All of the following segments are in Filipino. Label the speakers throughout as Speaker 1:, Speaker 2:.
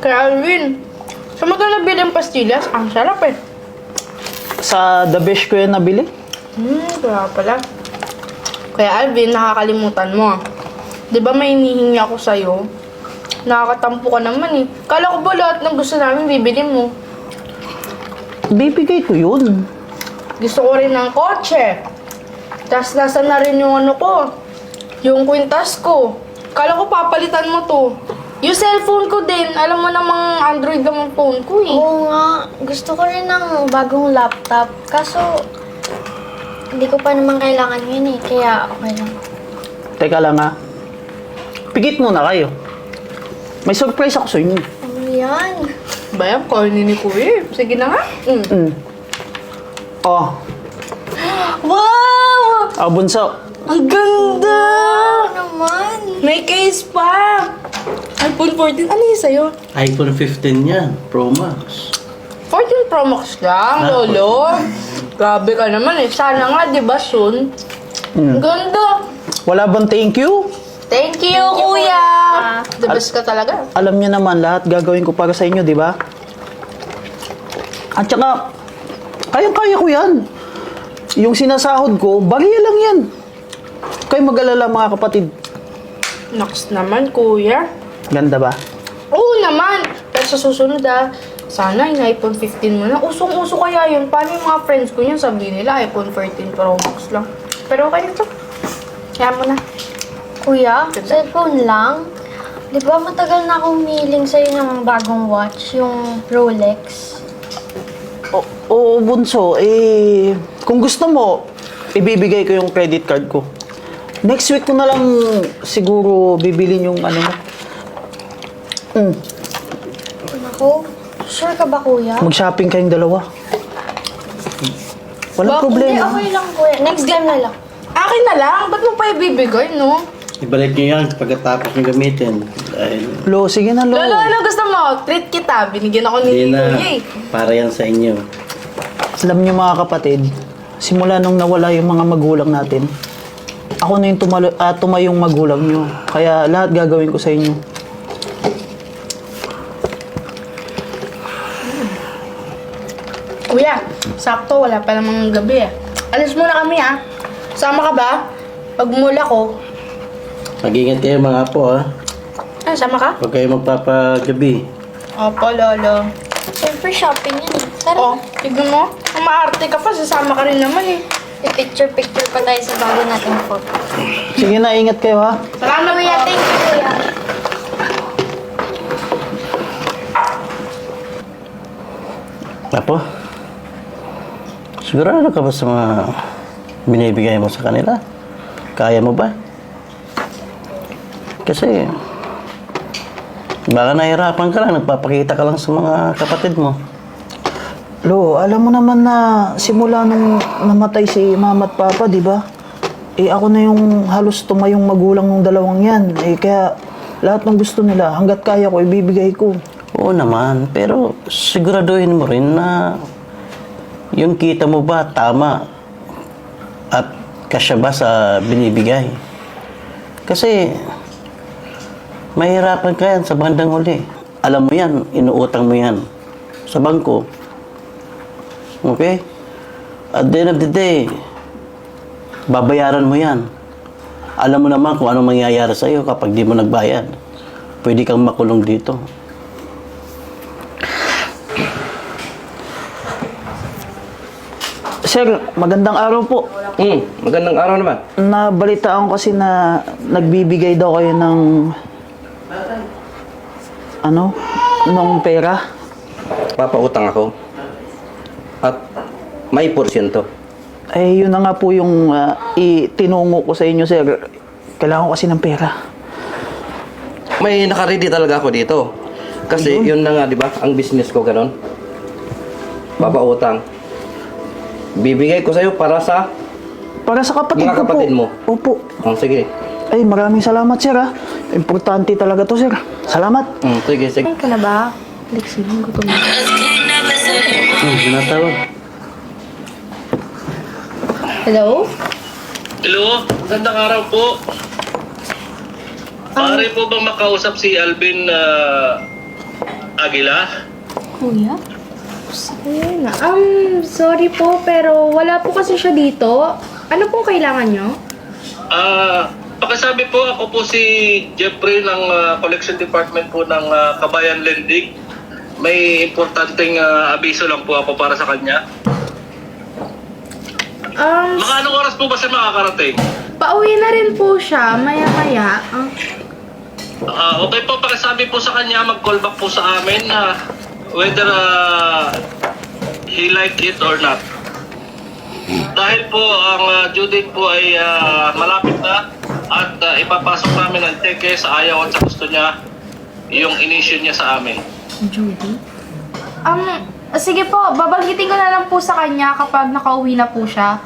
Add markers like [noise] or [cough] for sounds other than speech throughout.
Speaker 1: Kaya Alvin, sa mo ito nabili ang pastillas? Ang sarap eh.
Speaker 2: Sa The Best ko yan nabili.
Speaker 1: Hmm, kaya pala. Kaya Alvin, nakakalimutan mo. Di ba may hinihingi ako sa'yo? Nakakatampo ka naman eh. Kala ko ba lahat ng gusto namin bibili mo?
Speaker 2: Bibigay ko yun.
Speaker 1: Gusto ko rin ng kotse. Tapos nasa na rin yung ano ko. Yung kwintas ko. Kala ko papalitan mo to. Yung cellphone ko din. Alam mo namang Android naman phone ko eh.
Speaker 3: Oo nga, gusto ko rin ng bagong laptop. Kaso, hindi ko pa naman kailangan yun eh. Kaya okay lang.
Speaker 2: Teka lang ha. Pigit muna kayo. May surprise ako sa inyo.
Speaker 3: Ano yan?
Speaker 1: Bayan, corny ni Kuya. eh. Sige na nga. Mm.
Speaker 2: Mm. Oh, [gasps]
Speaker 1: Wow!
Speaker 2: ah, bunso.
Speaker 1: Ang ganda!
Speaker 3: Naman?
Speaker 1: May case pa! iPhone 14. Ano yun sa'yo?
Speaker 4: iPhone 15 yan, Pro Max.
Speaker 1: 14 Pro Max lang,
Speaker 4: Ah,
Speaker 1: lolo. Grabe ka naman eh. Sana nga, di ba, soon? Ang
Speaker 2: Mm.
Speaker 1: ganda!
Speaker 2: Wala bang thank you?
Speaker 1: Thank you, kuya! The best ka talaga.
Speaker 2: Alam niyo naman lahat gagawin ko para sa inyo, di ba? At saka, kayang-kaya ko yan. Yung sinasahod ko, bariya lang yan. Kayo mag-alala mga kapatid.
Speaker 1: Next naman, kuya.
Speaker 2: Ganda ba?
Speaker 1: Oo naman! Pero sa susunod ah, sana yung iPhone 15 mo na. Usong-uso kaya yun. Paano yung mga friends ko yun? Sabihin nila iPhone 14 Pro Max lang. Pero okay na to. Kaya mo na.
Speaker 3: Kuya, cellphone lang? Di ba matagal na akong humiling sa'yo ng bagong watch, yung Rolex?
Speaker 2: O, oo, bunso, eh, kung gusto mo, ibibigay ko yung credit card ko. Next week ko na lang siguro bibilin yung ano mo. Mm,
Speaker 3: Ako, sure ka ba kuya?
Speaker 2: mag-shopping kayong dalawa. Walang
Speaker 1: Ba-
Speaker 2: problema.
Speaker 3: Hindi, okay lang kuya. Next time na lang.
Speaker 1: Akin na lang. Ba't mo pa ibibigay, no?
Speaker 4: Ibalik niyo yan pagkatapos niyo gamitin. Dahil
Speaker 2: Lo, sige na, Lo.
Speaker 1: Lolo, ano gusto mo? Treat kita. Binigyan ako
Speaker 4: hindi
Speaker 1: ni
Speaker 4: na
Speaker 1: Kuya eh.
Speaker 4: para yan sa inyo.
Speaker 2: Alam niyo mga kapatid, simula nung nawala yung mga magulang natin, ako na yung tumalo, ah, tumayong magulang niyo. Kaya lahat gagawin ko sa inyo.
Speaker 1: Kuya, sakto. Wala pa namang gabi eh. Alis muna kami ah. Sama ka ba? Pag mula ko.
Speaker 4: Mag-ingat kayo mga po ha.
Speaker 1: Ah, sama ka?
Speaker 4: Huwag kayo magpapagabi.
Speaker 1: Opo, lolo.
Speaker 3: Siyempre shopping yan eh. Tara,
Speaker 1: Oh, tignan mo. Ang maarte ka pa. Sasama ka rin naman eh.
Speaker 3: Picture-picture pa tayo sa bago nating photo.
Speaker 2: Sige na, ingat kayo ha.
Speaker 1: Salamat
Speaker 3: Kuya,
Speaker 1: po.
Speaker 3: thank you kuya.
Speaker 4: Apo, sigurado ka ba sa mga binibigay mo sa kanila? Kaya mo ba? Kasi, baka nahirapan ka lang, nagpapakita ka lang sa mga kapatid mo.
Speaker 2: Lo, alam mo naman na simula nung namatay si mama at papa, di ba? Eh ako na yung halos tumayong magulang ng dalawang yan. Eh kaya lahat ng gusto nila, hanggat kaya ko, ibibigay ko.
Speaker 4: Oo naman, pero siguraduhin mo rin na yung kita mo ba tama at kasya ba sa binibigay. Kasi mahirapan ka yan sa bandang huli. Alam mo yan, inuutang mo yan sa bangko. Okay? At the end of the day, babayaran mo yan. Alam mo naman kung anong mangyayari sa'yo kapag di mo nagbayad. Pwede kang makulong dito.
Speaker 2: Sir, magandang araw po.
Speaker 5: Hmm, magandang araw naman.
Speaker 2: Nabalitaan ko kasi na nagbibigay daw kayo ng ano, ng pera.
Speaker 5: Papautang ako. At may porsyento.
Speaker 2: Eh, yun na nga po yung ah, itinungo ko sa inyo, sir. Kailangan ko kasi ng pera.
Speaker 5: May nakaready talaga ako dito. Kasi yun na nga, di ba? Ang business ko ganon. Papautang. Bibigay ko sa'yo para sa...
Speaker 2: Para sa kapatid
Speaker 5: Mga
Speaker 2: ko
Speaker 5: kapatid
Speaker 2: po.
Speaker 5: mo?
Speaker 2: Opo.
Speaker 5: Oh, sige.
Speaker 2: Ay, maraming salamat, sir, ha. Importante talaga to, sir. Salamat.
Speaker 5: Hmm, sige, sige.
Speaker 1: ka na ba? Lexi, gutom na.
Speaker 4: Hmm, tinatawag.
Speaker 1: Hello?
Speaker 6: Hello, magandang araw po. Pare po bang makausap si Alvin na Aguila.
Speaker 3: Kuya?
Speaker 1: Ayun na. Um, sorry po, pero wala po kasi siya dito. Ano pong kailangan nyo?
Speaker 6: Ah, pakisabi po ako po si Jeffrey ng ah, Collection Department po ng ah, Kabayan Lending. May importanteng ah, abiso lang po ako para sa kanya.
Speaker 1: Um,
Speaker 6: Mga anong oras po ba siya makakarating?
Speaker 1: pauwi na rin po siya, maya-maya. Ah,
Speaker 6: Ah, okay po, pakisabi po sa kanya, mag-call back po sa amin na whether ah, he like it or not. Dahil po ang ah, due date po ay ah, malapit na at ah, ipapasok namin ang cheque sa ayaw at sa gusto niya yung initial niya sa amin.
Speaker 1: Um, sige po, babanggitin ko na lang po sa kanya kapag nakauwi na po siya.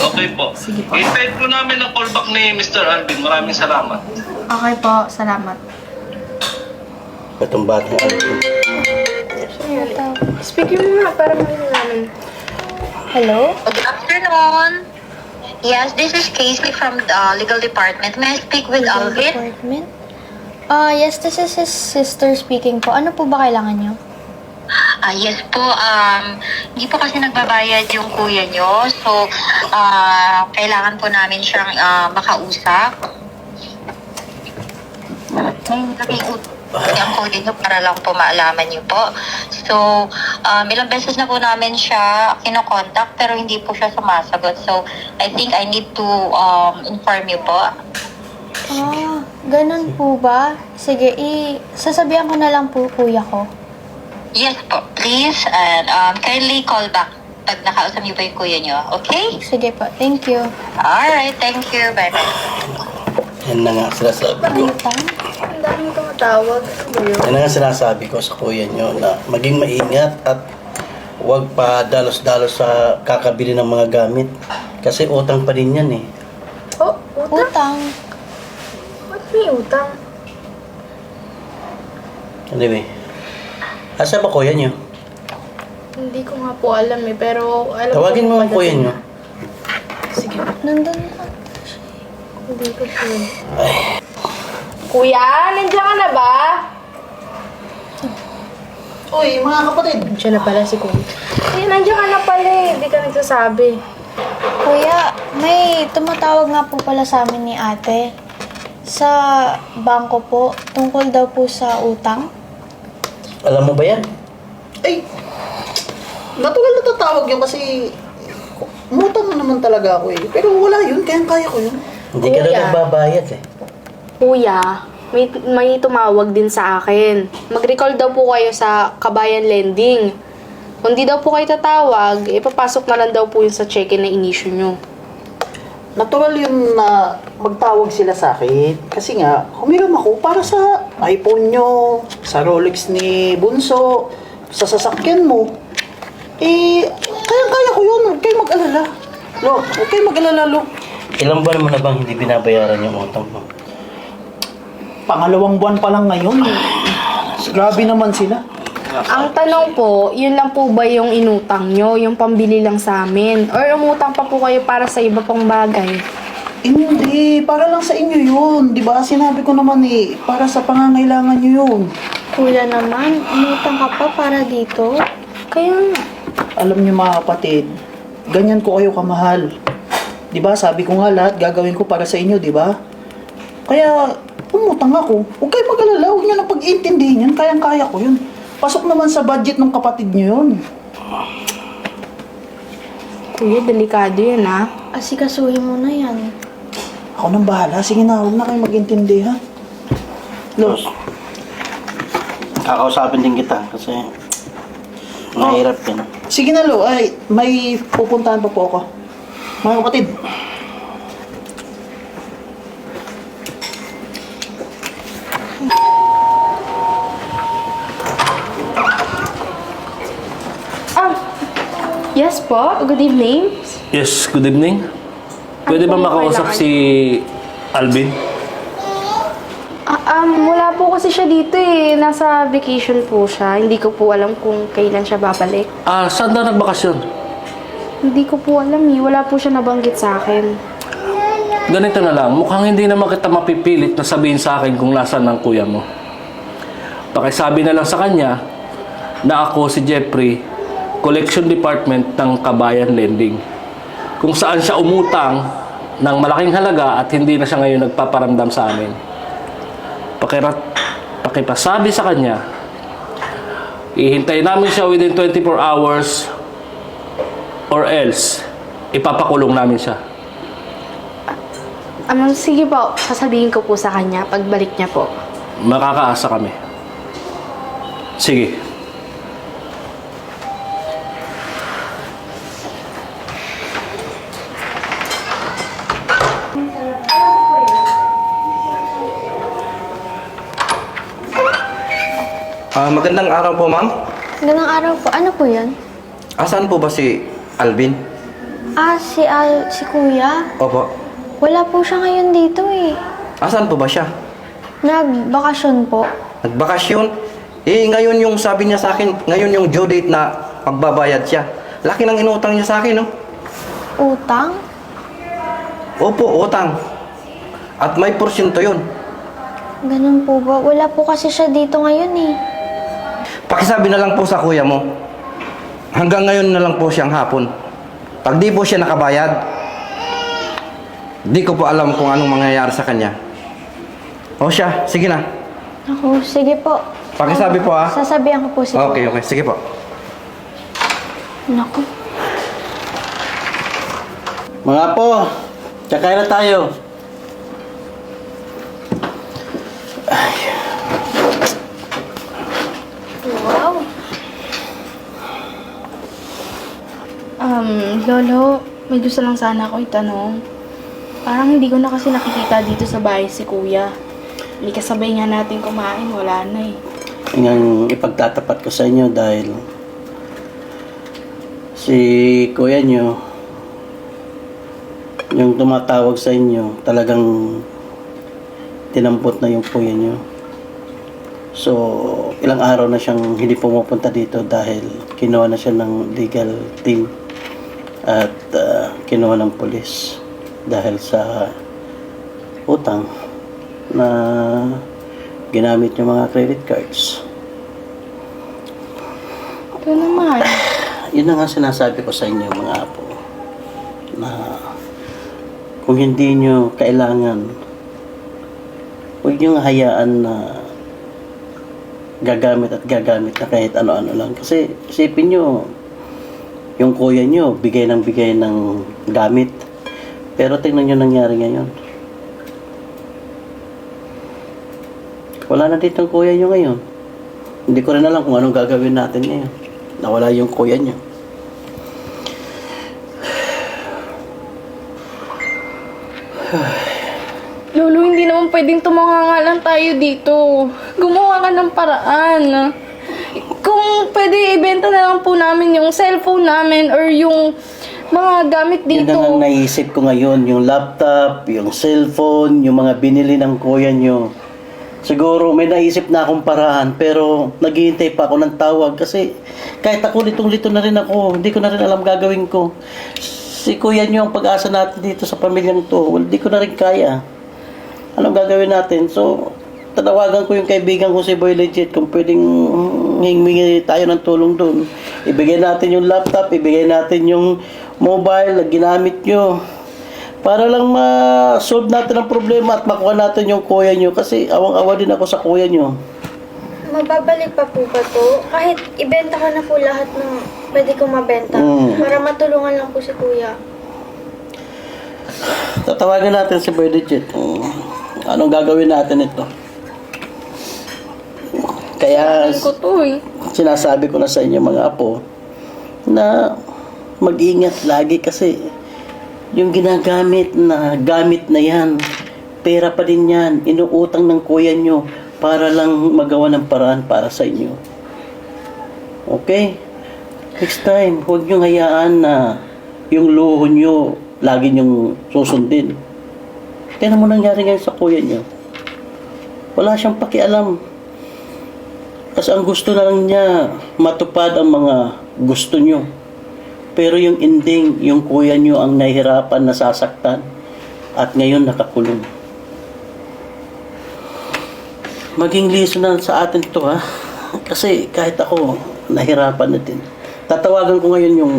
Speaker 6: Okay po.
Speaker 1: Sige po.
Speaker 6: Hintay po namin ang callback ni Mr. Alvin. Maraming salamat.
Speaker 1: Okay po, salamat.
Speaker 4: Itong batang Alvin.
Speaker 1: Speaker mo nga para marinig namin.
Speaker 3: Hello?
Speaker 7: Good afternoon. Yes, this is Casey from the legal department. May I speak with
Speaker 3: Legal
Speaker 7: Alvin?
Speaker 3: Department? Ah, yes, this is his sister speaking po. Ano po ba kailangan nyo?
Speaker 7: Ah, yes po. Um, hindi po kasi nagbabayad yung kuya nyo. So, ah, kailangan po namin siyang ah, makausap. May nakiut ang kuya nyo para lang po maalaman niyo po. So, um, ilang beses na po namin siya kinokontak pero hindi po siya sumasagot. So, I think I need to um, inform you po.
Speaker 3: Ah, ganun po ba? Sige, i sasabihan ko na lang po kuya ko.
Speaker 7: Yes po, please. And um, kindly call back pag nakausap niyo po yung kuya niyo. Okay?
Speaker 3: Sige po, thank you.
Speaker 7: Alright, thank you. Bye-bye.
Speaker 4: Yan na nga sinasabi ko.
Speaker 1: Ang. Ano?
Speaker 4: Yan na nga sinasabi ko sa kuya nyo na maging maingat at huwag pa dalos-dalos sa kakabili ng mga gamit. Kasi utang pa rin yan eh.
Speaker 1: Oh, utang?
Speaker 3: Utang?
Speaker 1: May utang?
Speaker 4: Anyway. Asa ba kuya nyo?
Speaker 1: Hindi ko nga po alam eh, pero alam
Speaker 4: Tawagin
Speaker 1: ko
Speaker 4: mo ang kuya nyo.
Speaker 1: Sige,
Speaker 3: Nandun na.
Speaker 1: hindi ko sure. Kuya, nandiyan ka na ba?
Speaker 2: Uy, mga kapatid.
Speaker 1: Nandiyan na pala si Kuya. Eh, nandiyan ka na pala eh. Hindi ka nagsasabi.
Speaker 3: Kuya, may tumatawag nga po pala sa amin ni ate. Sa bangko po, tungkol daw po sa utang.
Speaker 4: Alam mo ba yan?
Speaker 2: Ay, natural na tatawag yun kasi umutang na naman talaga ako eh. Pero wala yun, kaya kaya ko yun.
Speaker 4: Hindi ka na
Speaker 1: Kuya.
Speaker 4: nagbabayad eh.
Speaker 1: Kuya, may, may tumawag din sa akin. Mag-recall daw po kayo sa Kabayan Lending. Kung di daw po kayo tatawag, ipapasok na lang daw po yun sa check-in na inisyu nyo.
Speaker 2: Natural yun na magtawag sila sa akin. Kasi nga, humiram ako para sa iPhone nyo, sa Rolex ni Bunso, sa sasakyan mo. Eh, kaya-kaya ko yun. Huwag kayo mag-alala. Lo, huwag kayo mag-alala, Lo.
Speaker 4: Ilang buwan mo na bang hindi binabayaran yung utang mo?
Speaker 2: Pangalawang buwan pa lang ngayon. Grabe naman sila.
Speaker 1: Ang tanong po, yun lang po ba yung inutang nyo? Yung pambili lang sa amin? Or umutang pa po kayo para sa iba pang bagay?
Speaker 2: Hindi, para lang sa inyo yun. Di ba? Sinabi ko naman eh, para sa pangangailangan nyo yun.
Speaker 3: Kuya naman, umutang ka pa para dito.
Speaker 1: Kaya nga.
Speaker 2: Alam niyo mga kapatid, ganyan ko kayo kamahal. 'Di ba? Sabi ko nga lahat gagawin ko para sa inyo, 'di ba? Kaya umutang ako. Huwag kayo mag-alala, huwag niyo na pag-iintindihin yan. Kayang-kaya ko yun. Pasok naman sa budget ng kapatid niyo yun.
Speaker 1: Kuya, delikado yun ah.
Speaker 3: Asikasuhin mo na yan.
Speaker 2: Ako nang bahala. Sige na, huwag na kayo mag-intindi, ha? Los,
Speaker 4: Kakausapin din kita kasi mahirap yan.
Speaker 2: sige na, Lo. Ay, may pupuntahan pa po ako. Mga kapatid,
Speaker 1: Ah, yes po. Good evening.
Speaker 6: Yes, good evening. Pwede
Speaker 1: Ano
Speaker 6: ba
Speaker 1: po
Speaker 6: makausap
Speaker 1: kailangan?
Speaker 6: si Alvin?
Speaker 1: Ah, um, wala po kasi siya dito eh. Nasa vacation po siya. Hindi ko po alam kung kailan siya babalik.
Speaker 6: Ah, saan na nagbakasyon?
Speaker 1: Hindi ko po alam eh. Wala po siya nabanggit sa akin.
Speaker 6: Ganito na lang, mukhang hindi naman kita mapipilit na sabihin sa akin kung nasaan ang kuya mo. pakisabi na lang sa kanya na ako si Jeffrey, Collection Department ng Kabayan Lending. Kung saan siya umutang ng malaking halaga at hindi na siya ngayon nagpaparamdam sa amin. Pakirat, pakipasabi sa kanya, ihintayin namin siya within 24 hours or else ipapakulong namin siya.
Speaker 1: Um, sige po, sasabihin ko po sa kanya pagbalik niya po.
Speaker 6: Makakaasa kami. Sige.
Speaker 5: Ah, magandang araw po, ma'am.
Speaker 3: Ganang araw po. Ano po yan?
Speaker 5: Asan po ba si Alvin?
Speaker 3: Ah, si Al, si Kuya.
Speaker 5: Opo.
Speaker 3: Wala po siya ngayon dito eh.
Speaker 5: Asan po ba siya?
Speaker 3: Nagbakasyon po.
Speaker 5: Nagbakasyon? Eh, ngayon yung sabi niya sa akin, ngayon yung due date na magbabayad siya. Laki ng inutang niya sa akin, no?
Speaker 3: Utang?
Speaker 5: Opo, utang. At may porsyento yun.
Speaker 3: Ganun po ba? Wala po kasi siya dito ngayon eh.
Speaker 5: Pakisabi na lang po sa kuya mo. Hanggang ngayon na lang po siyang hapon. Pag di po siya nakabayad, di ko po alam kung anong mangyayari sa kanya. O siya, sige na.
Speaker 3: Ako, sige po.
Speaker 5: Pakisabi po ah.
Speaker 3: Sasabihan ko po si
Speaker 5: Okay, okay. Sige po.
Speaker 3: Naku.
Speaker 4: Mga po, tsakay na tayo.
Speaker 3: Wow.
Speaker 1: Um, Lolo, may gusto lang sana ako itanong. Parang hindi ko na kasi nakikita dito sa bahay si Kuya. Hindi kasabay nga natin kumain, wala na eh.
Speaker 4: Yung ipagtatapat ko sa inyo dahil si kuya nyo, yung tumatawag sa inyo, talagang tinampot na yung kuya nyo. So, ilang araw na siyang hindi pumupunta dito dahil kinuha na siya ng legal team at ah, kinuha ng polis dahil sa utang na ginamit yung mga credit cards.
Speaker 1: Ito naman. [sighs]
Speaker 4: Yun na nga sinasabi ko sa inyo mga apo na kung hindi nyo kailangan huwag nyo nga hayaan na gagamit at gagamit na kahit ano-ano lang. Kasi isipin nyo, yung kuya nyo, bigay ng bigay ng gamit. Pero tingnan nyo nangyari ngayon. Wala na dito ang kuya nyo ngayon. Hindi ko rin alam kung anong gagawin natin ngayon. Nawala yung kuya nyo.
Speaker 1: Lolo, hindi naman pwedeng tumanga lang tayo dito. Gumawa ka ng paraan. Pwede, ibenta na lang po namin yung cellphone namin or yung mga gamit
Speaker 4: Yun
Speaker 1: dito.
Speaker 4: na lang naisip ko ngayon, yung laptop, yung cellphone, yung mga binili ng kuya nyo. Siguro may naisip na akong paraan pero naghihintay pa ako ng tawag kasi kahit ako litong-lito na rin ako, hindi ko na rin alam gagawin ko. Si kuya nyo ang pag-asa natin dito sa pamilyang to, well, hindi ko na rin kaya. Anong gagawin natin? So, tatawagan ko yung kaibigan ko si Boy Legit kung pwedeng hingi tayo ng tulong doon. Ibigay natin yung laptop, ibigay natin yung mobile na ginamit nyo. Para lang ma-solve natin ang problema at makuha natin yung kuya nyo kasi awang-awa din ako sa kuya nyo.
Speaker 3: Mababalik pa po ba to? Kahit ibenta ko na po lahat ng pwede kong mabenta.
Speaker 4: Mm.
Speaker 3: Para matulungan lang po si Kuya.
Speaker 4: Tatawagan natin si Boy Legit. Mm. Anong gagawin natin ito? Kaya
Speaker 1: ko to eh.
Speaker 4: sinasabi ko na sa inyo mga apo na mag-ingat lagi kasi yung ginagamit na gamit na yan, pera pa din yan, inuutang ng kuya nyo para lang magawa ng paraan para sa inyo. Okay? Next time, huwag nyo hayaan na yung luho nyo lagi nyong susundin. Tingnan mo nangyari ngayon sa kuya nyo. Wala siyang pakialam. Kasi ang gusto na lang niya, matupad ang mga gusto nyo. Pero yung ending, yung kuya nyo ang nahihirapan, nasasaktan, at ngayon nakakulong. maging liso na sa atin to ha. Kasi kahit ako, nahirapan na din. Tatawagan ko ngayon yung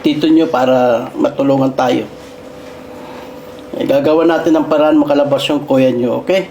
Speaker 4: tito nyo para matulungan tayo. Eh, gagawa natin ng paraan makalabas yung kuya nyo, okay?